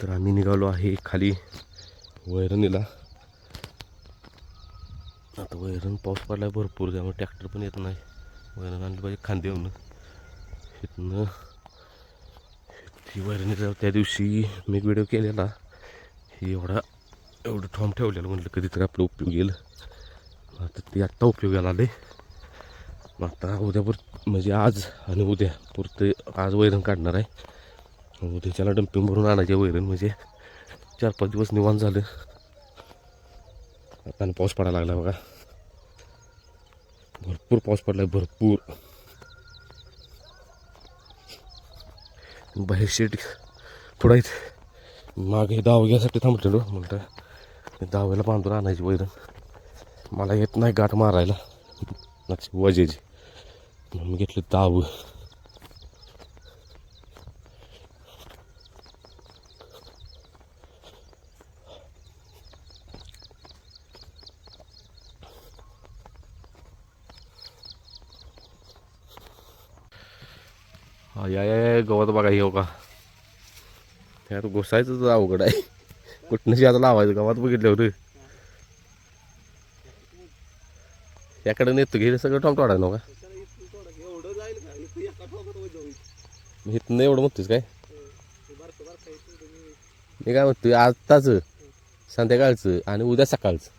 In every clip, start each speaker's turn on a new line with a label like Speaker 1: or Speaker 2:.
Speaker 1: तर आम्ही निघालो आहे खाली वैरणीला. आता वैरण पाऊस पडला भरपूर त्यामुळे ट्रॅक्टर पण येत नाही. वैरण आणली पाहिजे खांदे येऊन. इथनं ती वैरणीचा त्या दिवशी मी एक व्हिडिओ केलेला. ही एवढा एवढं ठॉम ठेवलेलं म्हटलं कधीतरी आपलं उपयोग येईल. आता ते आत्ता उपयोगाला आले मग आता उद्यापूर म्हणजे आज आणि उद्या पुरतं आज वैरण काढणार आहे. हो, उद्याच्याला डम्पिंग भरून आणायचे वैरण म्हणजे. चार पाच दिवस निवांत झालं. आता आणि पाऊस पडायला लागला बघा. भरपूर पाऊस पडलाय भरपूर. बाहेर शेट थोडा इथे. मागे दावग्यासाठी थांबलेलो म्हणतं ते दाव्याला बांधून आणायची वैरण. मला येत नाही गाठ मारायला. नाची वजेची. म्हणून घेतली दावं हा या या या, गवत बघा येऊ का त्यात घुसायचं अवघड आहे. कुठनंशी आता लावायचं गावात बघितल्यावर. याकडे नेतो घे सगळं टॉमटॉडा नव्ह का मग इथनं एवढं म्हणतोस काय? मी काय म्हणतोय आत्ताच संध्याकाळचं आणि उद्या सकाळचं.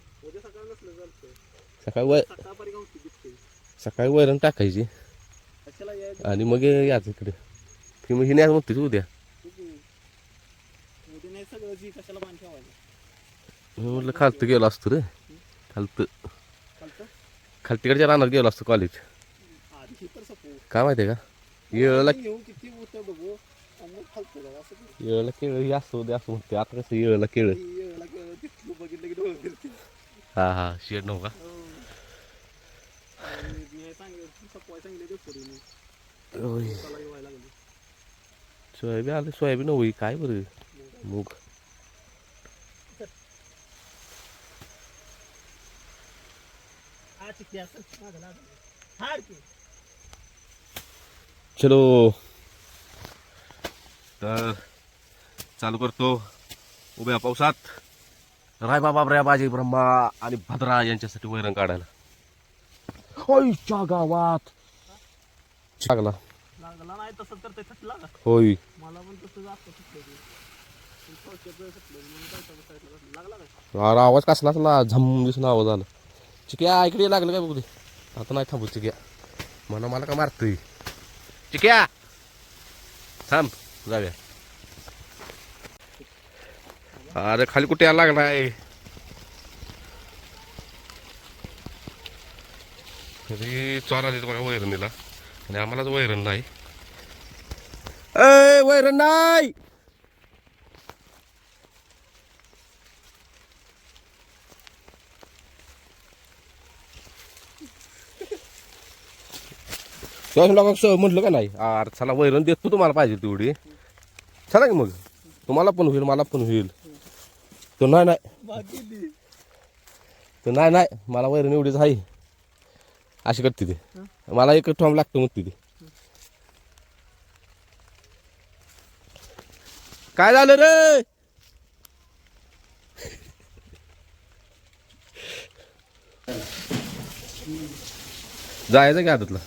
Speaker 1: सकाळी वय सकाळी वैरण टाकायची. आणि मग याच इकडे. की मग हिने आज म्हणतोय उद्या? मी म्हटलं खालतं गेलो असतो रे. खालतं. खाल तिकडच्या रानात गेलो असतो कॉलेज काय माहिती आहे का? येळला येळला केळ हे असं उद्या असं म्हणते. आता कसं येळला केळ? हा हा. शेड नव्ह का? होय. सोयाबीन आलं सोयाबीन होई काय बरं? मूग चलो. तर चालू करतो उभ्या पावसात. राय बाबा रे बाजी ब्रह्मा आणि भद्रा यांच्यासाठी वैरण काढायला. गावात. लागला
Speaker 2: लागला. नाही तसंच थटला का
Speaker 1: होय.
Speaker 2: मला पण लागला काय?
Speaker 1: अरे आवाज कसला असला? झम दिसून आवाज आला. चिक्या इकडे लागलं काय बघू दे आता नाही थांबू चिक्या. म्हणा मला का मारतोय? चिक्या! थांब जाऊया. अरे खाली कुठे यायला लागलाय तरी चोरा देत बघा वैरणीला. आणि आम्हालाच वैरण नाही. ए वैरण नाही मग म्हटलं का नाही अरे चला वैरण देतो तुम्हाला पाहिजे तेवढी चला की मग तुम्हाला पण होईल मला पण होईल तो नाही नाही तो नाही नाही मला वैरण एवढीच आहे अशी करते ते मला एक ठॉम लागतो म्हणते ती काय झालं रे? जायचं काय आदतला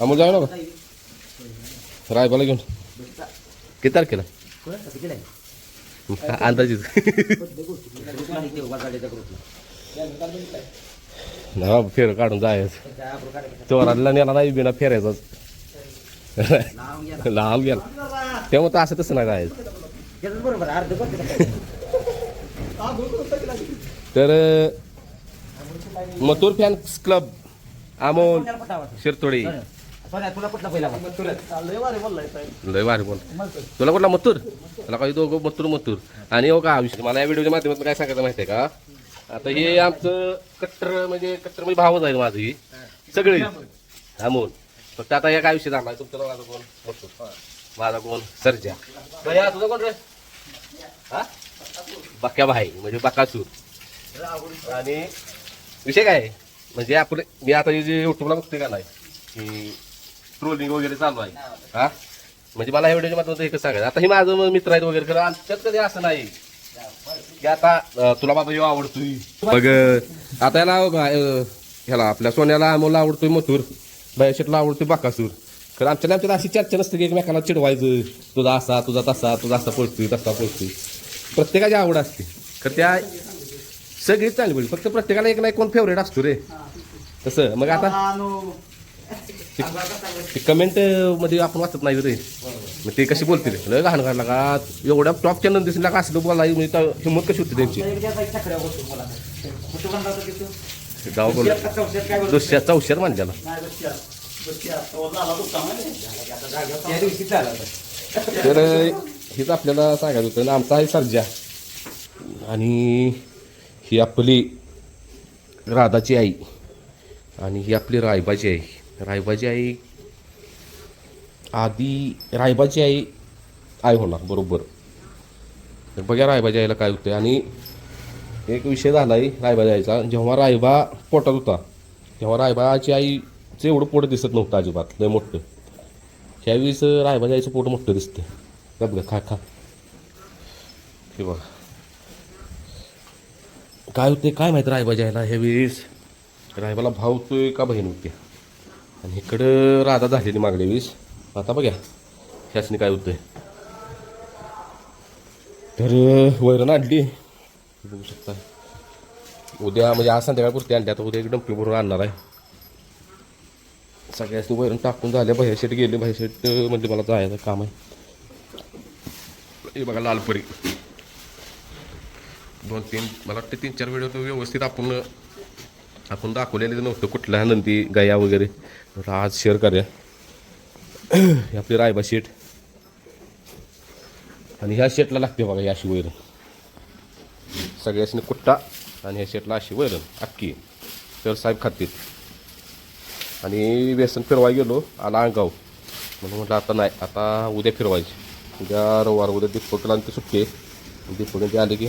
Speaker 1: अमोल जाऊ ना रायबाला घेऊन. किती तारखेला? अंदाजित ना फेर काढून जायचं. चोराला नेला नाही बिना फेरायचाच. लांब गेला. तेव्हा तर असं तसं नाही जायचं तर मथुर फॅन्स क्लब अमोल शिरतोडी.
Speaker 2: लय वारे
Speaker 1: भारी बोल. तुला कुठला मथुर? तुला काही दोघं मथुर मथुर. आणि हो का विषय मला या व्हिडिओच्या माध्यमातून काय सांगायचं माहिती आहे का? आता हे आमचं कट्टर म्हणजे कट्टर म्हणजे भावच आहे माझं ही. सगळे. अमोल. फक्त आता या काय विषय झाला? तुमचं नाव माझं कोण मथुर माझा कोण सरजा. भैया तुझं कोण रे? हा? बाक्या भाई म्हणजे बकासूर आणि विषय काय? म्हणजे आपण मी आता हे जे युट्यूबला बघते का नाही की ट्रोलिंग वगैरे चालू आहे. हा? म्हणजे मला व्हिडिओच्या माध्यमातून एकच सांगायचं. आता हे माझं मित्र आहेत वगैरे खरं आमच्यात कधी असं नाही. की आता तुला बाबा ह्यो आवडतोय. मग आता याला ह्याला आपल्या सोन्याला अमोलला आवडतोय मथुर. बायशेटला आवडते बाकासूर खरं आमच्या आमच्यात अशी चर्चा नसते की एकमेकाला चिडवायचं तुझा असा तुझा तसा तुझा असा पळतोय तसा पळतोय. प्रत्येकाची आवड असते. तर त्या सगळीच चांगली बोलली. फक्त प्रत्येकाला एक नाही कोण फेवरेट असतो रे. तसं. मग आता ते कमेंटमध्ये आपण वाचत नाही रे. मग ते कशी बोलतील? लय घाण घालला का एवढ्या टॉपच्या दिसला का असलं बोलाय म्हणजे तर हिंमत कशी होती त्यांची? गाव बोल दुसऱ्या चौशात मानल्याला तर हेच आपल्याला सांगायचं होतं आमचा आहे सर्जा. आणि ही आपली राधाची आई आणि ही आपली रायबाची आई. रायबाची आई आधी रायबाची आई आई होणार बरोबर. तर बघा रायबाच्या आईला काय होतं आणि एक विषय झाला आहे रायबाच्या आईचा जेव्हा रायबा पोटात होता तेव्हा रायबाची आईचं एवढं पोट दिसत नव्हतं अजिबात लय मोठं. ह्यावेळेस रायबाच्या आईचं पोट मोठं दिसतं गप ग खा खा. हे बघा. काय होते काय माहीत रायबाच्या आईला ह्यावेळेस? रायबाला भाव होतोय का बहीण होते आणि इकडं राधा झालेली मागल्या वीस आता बघा शासनी काय होतंय. तर वैरण आणली. बघू शकता. उद्या म्हणजे आज संध्याकाळपुरती आणली. आता उद्या एक डंपी भरून आणणार आहे. सगळ्याच वैरण टाकून झाल्या बाहेर शेट गेले. बाहेर शेट म्हणजे मला जायचं काम आहे. हे बघा लालपरी दोन तीन मला वाटतं तीन चार व्हिडिओ व्यवस्थित आपण आपण दाखवलेलं नव्हतं. कुठल्या नंदी गाया वगैरे. आज शेअर करूया. आपली रायबा शेट आणि ह्या शेटला लागते बघा याशी अशी वैरण. सगळ्यासनी कुट्टा आणि ह्या शेटला अशी वैरण अक्की तर साहेब खातील आणि व्यसन फिरवाय गेलो आला अंगाव. म्हणून म्हटलं आता नाही आता उद्या फिरवायची. उद्या रविवार उद्या दीपकला आणि ते सुट्टी आहे. दीपक ते आले की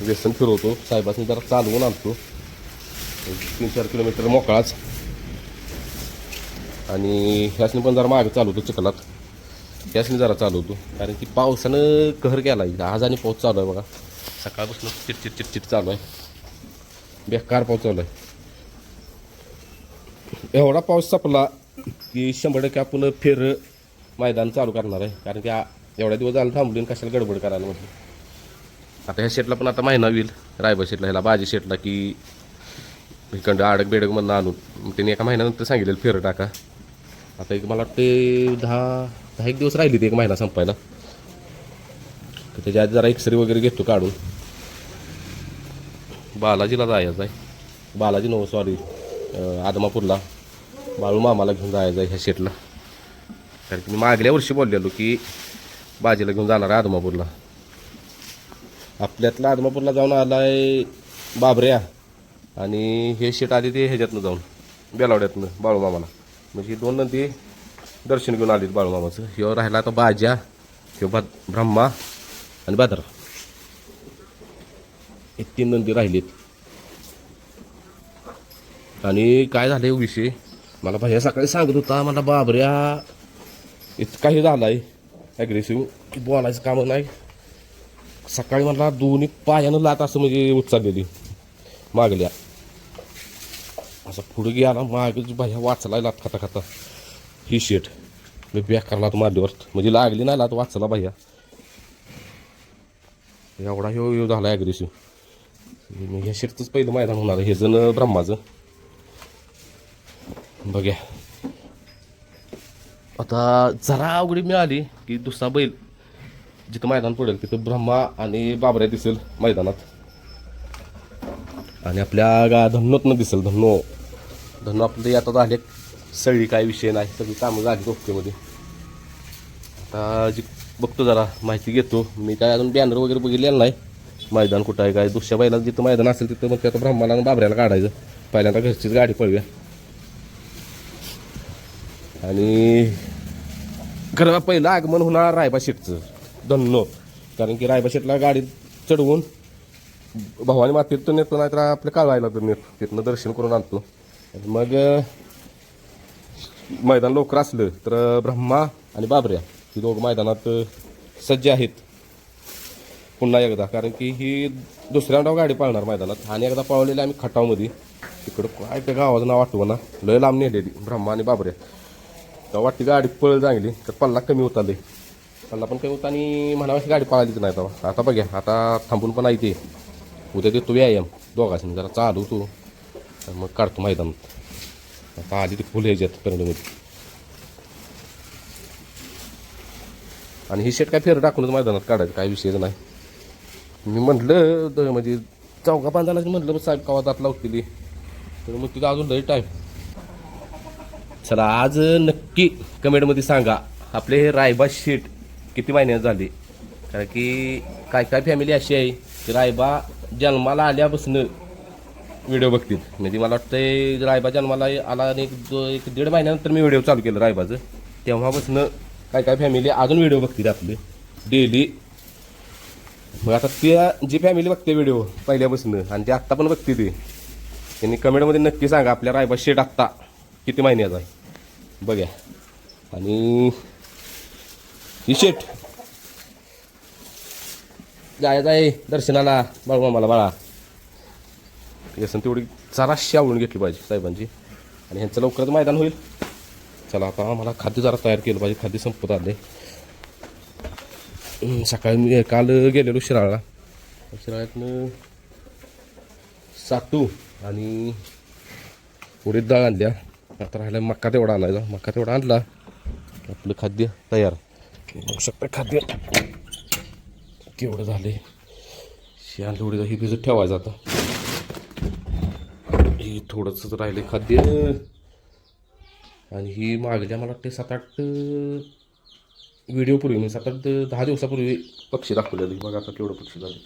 Speaker 1: व्यसन फिरवतो. साहेबांनी जरा चालवून आणतो. तीन चार किलोमीटर मोकळाच. आणि ह्यासनी पण जरा मागे चालवतो चिखलात. ह्यासनी जरा चालवतो. कारण की पावसानं कहर गेला आज आणि पाऊस चालू आहे बघा. सकाळपासून चिटचिट चिटचिट चालू आहे. बेकार पाऊस चालू आहे. एवढा पाऊस संपला की शंभर टक्के आपण फेर मैदान चालू करणार आहे. कारण की एवढ्या दिवस झालं थांबली कशाला गडबड करायला म्हटलं आता ह्या शेटला पण आता महिना होईल. रायबा शेटला ह्याला बाजी शेटला की इकडं आडक बेडकमधनं आणून. मग त्यांनी एका महिन्यानंतर सांगितलेलं फेर टाका. आता एक मला वाटते दहा दहा एक दिवस राहिली ते एक महिना संपायला. त्याच्या आधी जरा एक्सरे वगैरे घेतो काढून. बालाजीला जायचं आहे. बालाजी नव सॉरी आदमापूरला. बाळू मामाला घेऊन जायचं आहे ह्या शेटला. कारण की मी मागल्या वर्षी बोललेलो की बाजीला घेऊन जाणार आहे आदमापूरला. आपल्यातला आदमापूरला जाऊन आला आहे बाबऱ्या आणि हे शेट आली ते ह्याच्यातनं जाऊन बेलावड्यातनं बाळूमामाला म्हणजे ही दोन नंदी दर्शन घेऊन आलीत बाळूमामाचं ह्यो राहिला आता बाज्या ह्यो बा ब्रह्मा आणि बादरा हे तीन नंदी राहिलेत. आणि काय झालं आहे विषय? मला भैया सकाळी सांगत होता मला बाबऱ्या इतकाही आहे ॲग्रेसिव्ह की बोलायचं कामं नाही. सकाळी मला दोन्ही पायानं लात असं म्हणजे उचललेली मागल्या. असं पुढे गेला मागच भैया वाचला लात खाता खाता ही शेट मी बेकार लात मारलीवर म्हणजे लागली नाही लात वाचला भैया एवढा ह्यो ह्यो झाला ॲग्रेसिव्ह मग ह्या शेटचंच पहिलं मैदान होणार हे जण ब्रह्माचं. बघ्या आता जरा अवघडी मिळाली की दुसरा बैल जिथं मैदान पडेल तिथं ब्रह्मा आणि बाबऱ्या दिसेल मैदानात. आणि आपल्या गा धन्नोतनं दिसेल. धन्नो. धन्नो आपले आता झाले सगळी काय विषय नाही. सगळी कामं झाली ओकेमध्ये. आता जी बघतो जरा माहिती घेतो. मी काय अजून बॅनर वगैरे बघितलेलं नाही. मैदान कुठं आहे काय दुसऱ्या बैलाला जिथं मैदान असेल तिथं मग ते आता ब्रह्माला आणि बाबऱ्याला काढायचं. पहिल्यांदा घरचीच गाडी पळूया. आणि खरं पहिलं आगमन होणार रायबा शेटचं धन्नो. कारण की रायबा शेटला गाडीत चढवून भवानी मातीत तर नेतो नाहीतर आपल्या काळायला तर नेतो तिथनं दर्शन करून आणतो. आणि मग मैदान लवकर असलं तर ब्रह्मा आणि बाबऱ्या ही दोघं मैदानात सज्ज आहेत. पुन्हा एकदा कारण की ही दुसऱ्या डाव गाडी पाळणार मैदानात. आणि एकदा पळवलेली आम्ही खटावमध्ये. तिकडं काय त्या गावाचं नाव आठवं ना लय लांब नेलेली ब्रह्मा आणि बाबऱ्या. तेव्हा वाटते गाडी पळ चांगली तर पल्ला कमी होता लय. पल्ला पण कमी होता आणि म्हणावं गाडी पळालीच नाही तेव्हा. आता बघ्या आता थांबून पण आहे ते. उद्या देतो व्यायाम दोघांनी जरा चालू तू मग काढतो मैदानात. आता आली ते फुल ह्याच्यात पेरणीमध्ये आणि ही शेट काय फेर टाकूनच मैदानात काढायचं काय विषयच नाही. मी म्हटलं द- म्हणजे चौका बांधायला म्हटलं मग साहेब कवा दात लावतील तर मग तिथं अजून लई टाईम चला आज नक्की कमेंटमध्ये सांगा आपले हे रायबा शेट किती महिन्यात झाले? कारण की काय काय फॅमिली अशी आहे की रायबा जन्माला आल्यापासून व्हिडिओ बघतील. म्हणजे मला वाटतंय रायबा जन्माला आला आणि एक दो एक दीड महिन्यानंतर मी व्हिडिओ चालू केलं रायबाचं. तेव्हापासून काय काय फॅमिली अजून व्हिडिओ बघतील आपले. डेली मग आता त्या जी फॅमिली बघते व्हिडिओ पहिल्यापासून आणि ते आत्ता पण बघते ते. त्यांनी कमेंटमध्ये नक्की सांगा आपल्या रायबा शेट आत्ता. किती महिन्याचा आहे बघा आणि ही शेट जायचं आहे दर्शनाला. बाळू मला बाळा. व्यसन तेवढी जराशी आवडून घेतली पाहिजे साहेबांची. आणि ह्यांचं लवकरच मैदान होईल. चला आता आम्हाला खाद्य जरा तयार केलं पाहिजे. खाद्य संपत आले सकाळी मी काल गेलेलो शिराळा शिराळ्यातनं सातू आणि उडीद डाळ आणल्या. आता राहिला मक्का तेवढा आणायचा. मक्का तेवढा आणला आपलं खाद्य तयार. बघू शकता खाद्य. केवढं झाले शियान थोडी ही भिजत ठेवायचं आता. ही थोडंसंच राहिले खाद्य. आणि ही मागल्या मला वाटते सात आठ व्हिडिओपूर्वी मी म्हणजे सात आठ दहा दिवसापूर्वी पक्षी दाखवलेली. बघा आता केवढं पक्षी झाले.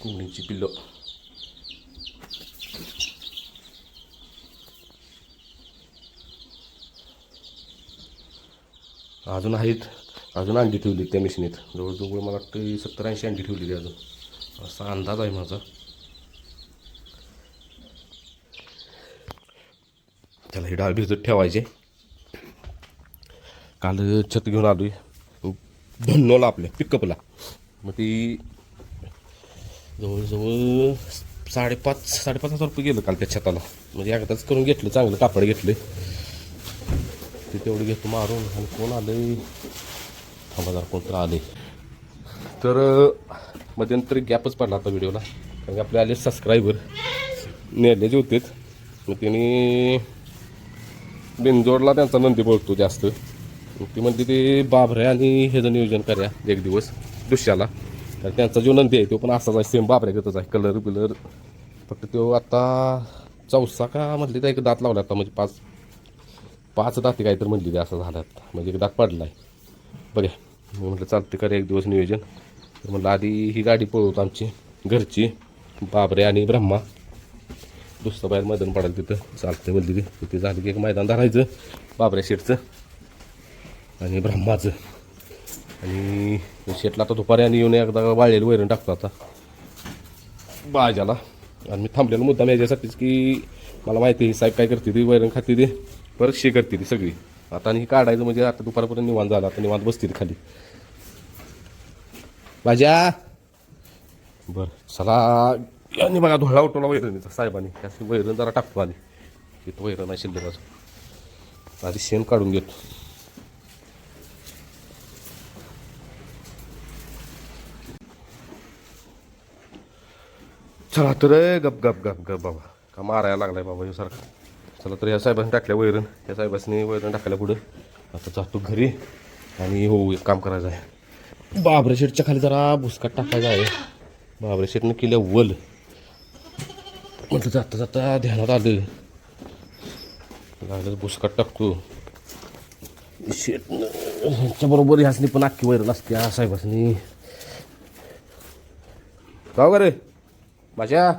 Speaker 1: कोणीची पिल्लं. अजून आहेत. अजून अंडी ठेवली त्या मिशनीत जवळजवळ मला वाटतं सत्तर ऐंशी अंडी ठेवलेली अजून. असा अंदाज आहे माझा. त्याला ही डाळ भिजत ठेवायचे. काल छत घेऊन आलो आहे भन्नोला आपल्या पिकअपला मग ती जवळजवळ साडेपाच साडेपाच हजार रुपये गेलं काल त्या छताला. म्हणजे एकदाच करून घेतलं चांगलं कापड घेतलं ते तेवढी घेतो मारून आणि कोण आले थांबा कोण तर आले तर मध्यंतरी गॅपच पडला आता व्हिडिओला. कारण की आपले आले सबस्क्रायबर जे होते मग त्यांनी बिनजोडला त्यांचा नंदी बोलतो जास्त. मग ती म्हणते ते बाबरे आणि ह्याचं नियोजन करा एक दिवस दुसऱ्याला. तर त्यांचा जो नंदी आहे तो पण असाच आहे सेम बाबऱ्यागतच आहे. कलर बिलर. फक्त तो आता चौसा का म्हटली तर एक दात लावला आता म्हणजे पाच पाच दाते काय तर म्हणली ते असं झालं आता म्हणजे एक दात पडला आहे बघा मी म्हटलं चालते कर एक दिवस नियोजन. तर म्हटलं आधी ही गाडी पळवतो आमची. घरची बाबरे आणि ब्रह्मा. दुसरं बाहेर मैदान पडायला तिथं. चालतं म्हणली ती. तिथे झाली की एक मैदान धरायचं. बाबऱ्या शेटचं आणि ब्रह्माचं. आणि शेटला आता दुपारी आणि येऊन एकदा वाळलेलं वैरण टाकतो आता. बाजाला. आणि मी थांबलेलो मुद्दाम याच्यासाठीच की मला माहिती आहे साहेब काय करते ती? वैरण खाते ते? परत शे करते ती सगळी. आता आणि काढायचं म्हणजे आता दुपारपर्यंत निवांत झाला आता निवांत बसतील खाली. भाज्या बरं चला. यांनी बघा धुळा उठवला वैरणीचा साहेबांनी. त्याची वैरण जरा टाकतो आधी तिथं वैरण आहे शिल्लकाचं आधी शेण काढून घेतो. चला तर रे, गप गप गप गप बाबा. का मारायला लागलाय बाबा हे सारखं. चला तर या साहेबांनी टाकल्या वैरण. या साहेबांनी वैरण टाकल्या पुढं. आता जातो घरी आणि हो एक काम करायचं आहे. बाबरे शेटच्या खाली जरा भुसकाट टाकायचा आहे. बाबरे शेटनं केल्या वल. म्हटलं जाता जाता ध्यानात आलं. लागलं भुसकाट टाकतो. शेटनं ह्यांच्या बरोबर ह्यासनी पण अख्खी वैरण असते या साहेबासनी. जाऊ का रे? माझ्या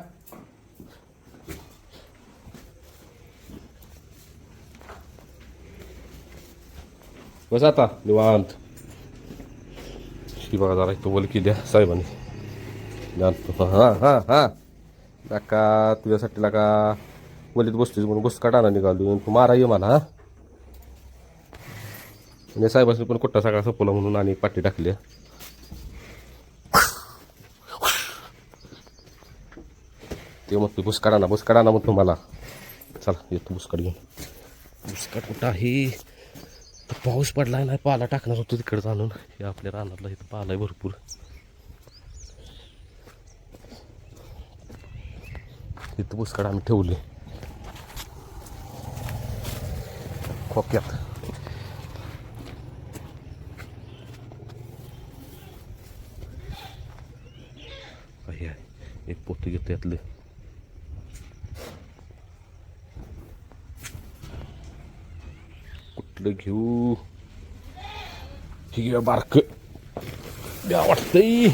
Speaker 1: बस आता निवांत ही बघा जरा तो वल द्या आहे साहेबांनी जाणतो हां हां हां काका तुझ्यासाठी लागा वलीत बसतोच म्हणून घुसकाट आणा निघालो तू मारा ये मला हां म्हणजे साहेबांनी पण कुठं सगळा सपवला म्हणून आणि एक पाठी टाकली ते म्हणतो बुसकाड आणा बुसकाड आणा म्हणतो मला चला येतो बुसकाड घेऊन बुसकाट कुठं आहे तर पाऊस पडला नाही पाला टाकणार होतो तिकडं जाणून. हे आपल्या रानातला इथं पाला आहे भरपूर. इथं पुष्कळ आम्ही ठेवले. खोक्यात. आहे. एक पोतं घेतो यातलं. कुठलं घेऊ? हे घेऊया बारक. द्या वाटतंय.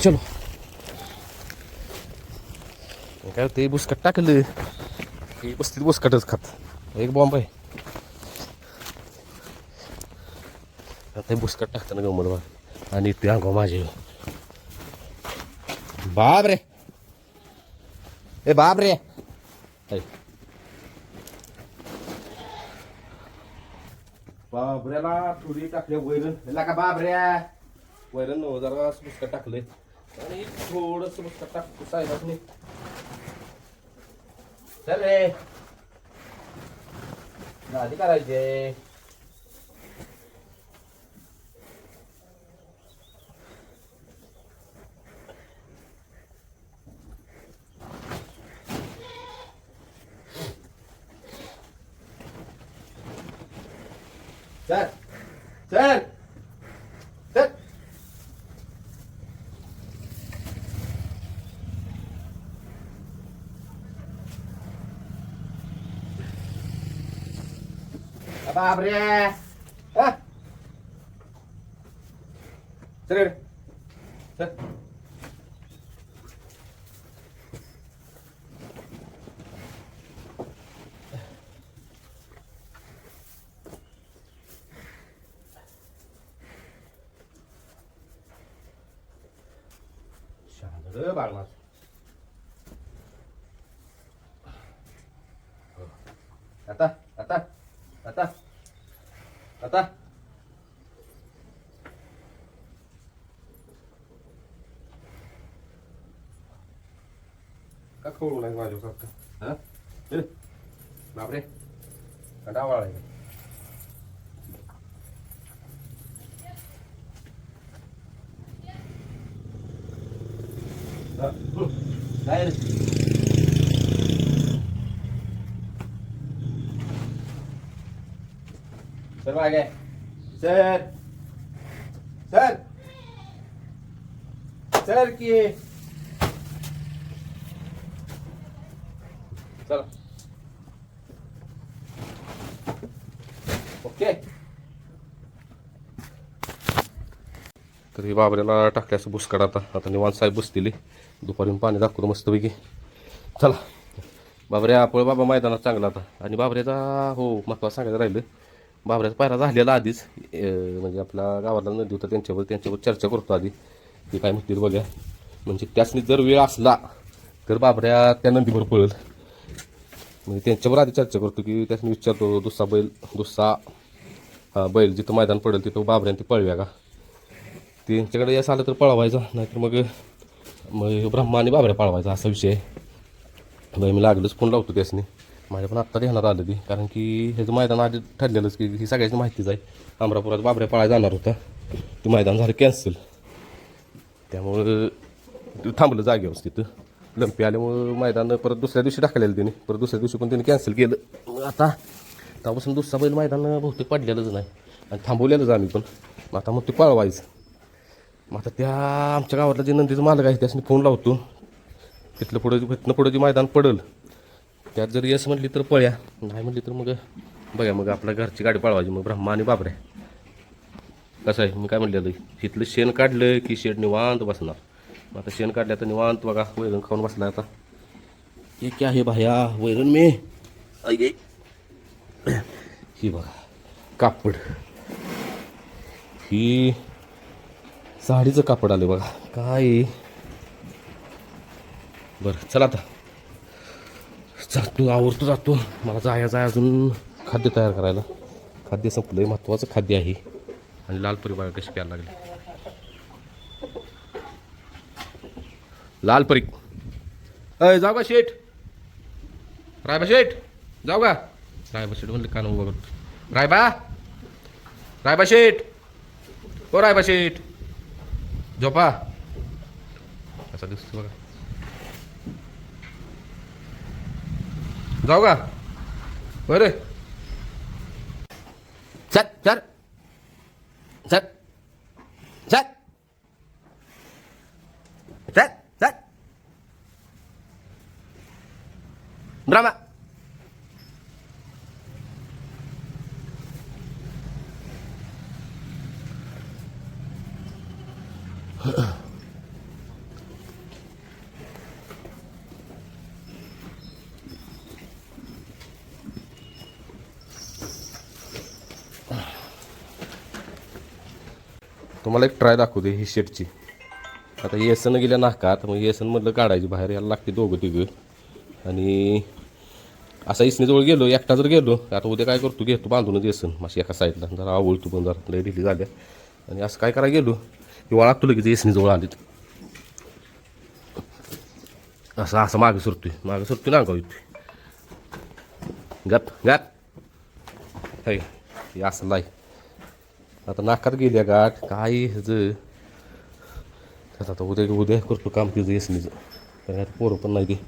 Speaker 1: चलो. काय ते बुसकट टाकलं. हे बसतील बुसकटच खात. एक बॉम्ब आहे. आता बुसकट टाकताना गमल बा आणि ते अंगो माझे. बाप रे ए बाप रे. बाबऱ्याला थोडी टाकले वैरण. का बाबऱ्या? वैरण नव्ह जरा बुसकट टाकलंय. आणि थोडस बुसकट टाकतो साहेबांनी चल रे. आधी करायचे चल चल चल बापरे. चल रे. चल शांत रे बाळ माझं. हो. आता आता आता आता का खवळू नाही माझ्या सारखं हा चल. बापरे कंटाळा आहे हा, हं. काय रे सर मागे सर सर सर की चला ओके तर हे बाबऱ्याला टाकल्याचं बुसकाड आता. आता निवांत साहेब बसतील. दुपारी पाणी दाखवतो मस्तपैकी. चला. बाबऱ्या आपण बाबा मैदानात चांगला आता. आणि बाबऱ्याचा हो महत्त्वाचं सांगायचं राहिलं. बाबऱ्याचा पायरा झालेला आधीच. म्हणजे आपल्या गावाला नदी होता त्यांच्यावर त्यांच्यावर चर्चा करतो आधी. ते काय म्हणतील बघ्या म्हणजे त्यासनी जर वेळ असला तर बाबऱ्या त्या नदीवर पळेल. म्हणजे त्यांच्यावर आधी चर्चा करतो की त्यासनी विचारतो दुसरा बैल दुसरा हा, बैल जिथं मैदान पडेल तिथं बाबऱ्याने ते पळव्या का? त्यांच्याकडे यश आलं तर पळवायचं नाहीतर मग मग ब्रह्मा आणि बाबऱ्या पळवायचा असा विषय आहे. बाई मी लागलंच फोन लावतो त्यासनी. माझ्या पण आत्ता ध्यानात आलं ती कारण की ह्याचं मैदान आधी ठरलेलंच की ही सगळ्याची माहितीच आहे. अमरापुरात बाबऱ्या पळायला जाणार होता. ते मैदान झालं कॅन्सल त्यामुळं ते थांबलं जागेवर तिथं. लंपी आल्यामुळं मैदान परत दुसऱ्या दिवशी टाकलेलं त्याने. परत दुसऱ्या दिवशी पण त्याने कॅन्सल केलं. मग आता त्यापासून दुसरा बैल मैदान बहुतेक पडलेलंच नाही. आणि थांबवलेलंच आम्ही पण. आता मग ते पळवायचं. मग आता त्या आमच्या गावातला जे नंदीचं मालक आहे त्यासनी फोन लावतो. तिथलं पुढं तिथनं पुढं जे मैदान पडल त्यात जर यस म्हटली तर पळ्या. नाही म्हटली तर मग बघा मग आपल्या घरची गाडी पळवायची. मग ब्रह्मा आणि बाबऱ्या कसं आहे? मी काय म्हटलेलं इथलं शेण काढलं की शेड निवांत बसणार. मग आता शेण काढलं तर निवांत बघा वैरण खाऊन बसला आता. हे क्या आहे भाया? वैरण मे. आई ही बघा कापड. ही साडीचं कापड आलं बघा. काय? बरं चला आता. जातो आवडतो जातो. मला जायचं आहे अजून. खाद्य तयार करायला. खाद्य संपलं आहे महत्त्वाचं खाद्य आहे. आणि लाल परी बघा कशी प्यायला लागली. लाल परी. अय जाऊ का शेठ? रायबा शेठ जाऊ का? रायबा शेठ म्हणलं कान उभा करतो रायबा? रायबा शेठ? हो रायबा शेठ. झोपा असा दिसतो बघा जाऊ का बरं चल चल चल चल चल चल ब्राह्मा तुम्हाला एक ट्राय दाखवते ही शेटची. आता येसन गेल्या नाकात मग येसन मधलं काढायची बाहेर याला लागते दोघं तिघं. आणि असा इसणीजवळ गेलो एकटा जर गेलो आता उद्या काय करतो? घेतो बांधूनच येसन. माशी एका साईडला. जरा आवळतो पण जरा. लय ढिली झाल्या. आणि असं काय करायला गेलो? की लागतो लगेच येसणीजवळ आलीत असं असं मागे सरतोय मागे सरतोय ना गाव येतोय गप गप हे असं नाही आता नाकात गेल्या गाठ काय ह्याचं आता उद्या उद्या करतो काम तिचं येसनीचं पोरं पण नाही ते